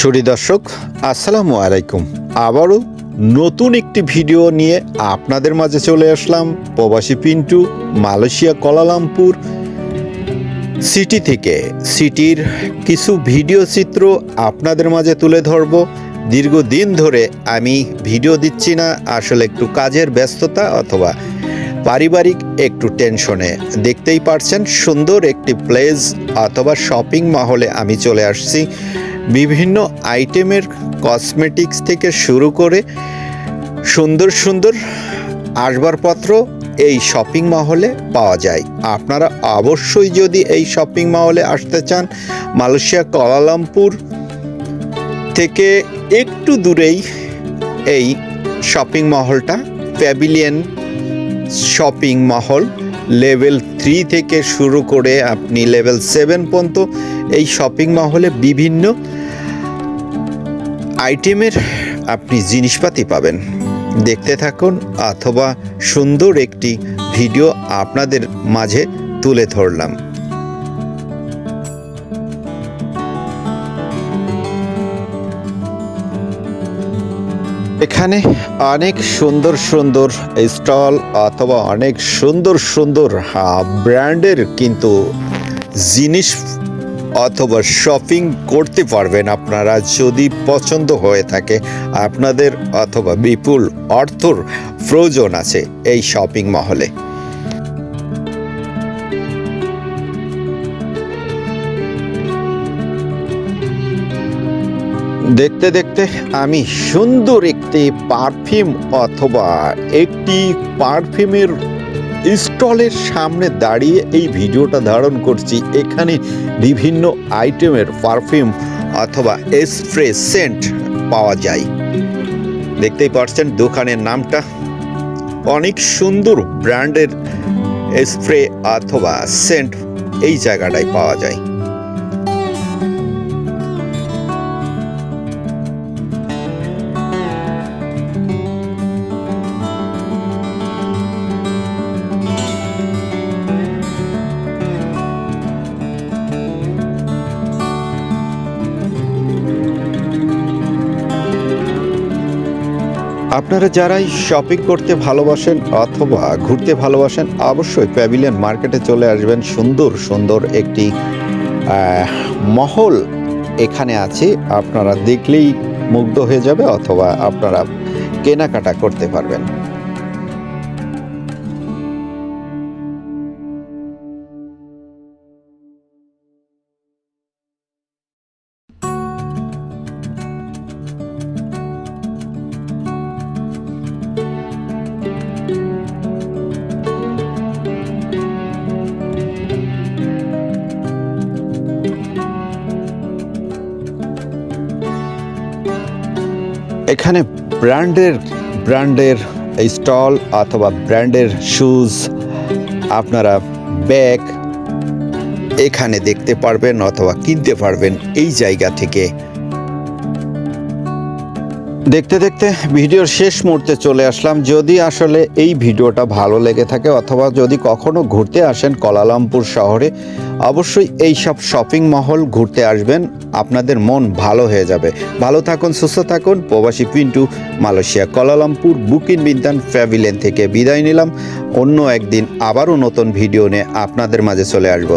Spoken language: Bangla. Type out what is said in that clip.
ছড়ি দর্শক, আসসালামু আলাইকুম। আবারও নতুন একটি ভিডিও নিয়ে আপনাদের মাঝে চলে আসলাম প্রবাসী পিন্টু, মালয়েশিয়া কলালামপুর সিটি থেকে। সিটির কিছু ভিডিও চিত্র আপনাদের মাঝে তুলে ধরব। দীর্ঘদিন ধরে আমি ভিডিও দিচ্ছি না, আসলে একটু কাজের ব্যস্ততা অথবা পারিবারিক একটু টেনশনে। দেখতেই পারছেন, সুন্দর একটি প্লেস অথবা শপিং মহলে আমি চলে আসছি। বিভিন্ন আইটেমের কসমেটিক্স থেকে শুরু করে সুন্দর সুন্দর আসবাবপত্র এই শপিং মহলে পাওয়া যায়। আপনারা অবশ্যই যদি এই শপিং মহলে আসতে চান, মালয়েশিয়া কলালামপুর থেকে একটু দূরেই এই শপিং মহলটা, প্যাভিলিয়ন শপিং মহল লেভেল থ্রি থেকে শুরু করে আপনি লেভেল সেভেন পর্যন্ত এই শপিং মহলে বিভিন্ন আইটেমের আপনি জিনিসপাতি পাবেন। দেখতে থাকুন অথবা সুন্দর একটি ভিডিও আপনাদের মাঝে তুলে ধরলাম। এখানে অনেক সুন্দর সুন্দর স্টল অথবা অনেক সুন্দর সুন্দর ব্র্যান্ডের কিন্তু জিনিস অথবা শপিং করতে পারবেন আপনারা যদি পছন্দ হয়ে থাকে। আপনাদের অথবা বিপুল অর্থর প্রয়োজন আছে এই শপিং মহলে। দেখতে দেখতে আমি সুন্দর একটি পারফিউম অথবা একটি পারফিউমের স্টলের সামনে দাঁড়িয়ে এই ভিডিওটা ধারণ করছি। এখানে বিভিন্ন আইটেমের পারফিউম অথবা স্প্রে সেন্ট পাওয়া যায়। দেখতেই পাচ্ছেন দোকানের নামটা। অনেক সুন্দর ব্র্যান্ডের স্প্রে অথবা সেন্ট এই জায়গাটায় পাওয়া যায়। আপনারা যারাই শপিং করতে ভালোবাসেন অথবা ঘুরতে ভালোবাসেন, অবশ্যই প্যাভিলিয়ন মার্কেটে চলে আসবেন। সুন্দর সুন্দর একটি মহল এখানে আছে। আপনারা দেখলেই মুগ্ধ হয়ে যাবে অথবা আপনারা কেনাকাটা করতে পারবেন। এখানে ব্র্যান্ডের ব্র্যান্ডের স্টল অথবা ব্র্যান্ডের শুজ আপনারা ব্যাগ এখানে দেখতে পারবেন অথবা কিনতে পারবেন এই জায়গা থেকে। দেখতে দেখতে ভিডিওর শেষ মুহূর্তে চলে আসলাম। যদি আসলে এই ভিডিওটা ভালো লেগে থাকে অথবা যদি কখনো ঘুরতে আসেন কলালামপুর শহরে, অবশ্যই এই সব শপিং মহল ঘুরতে আসবেন। আপনাদের মন ভালো হয়ে যাবে। ভালো থাকুন, সুস্থ থাকুন। প্রবাসী পিন্টু, মালয়েশিয়া কলালামপুর বুকিন বিদ্যান প্যাভিলেন থেকে বিদায় নিলাম। অন্য একদিন আবারও নতুন ভিডিও নিয়ে আপনাদের মাঝে চলে আসব।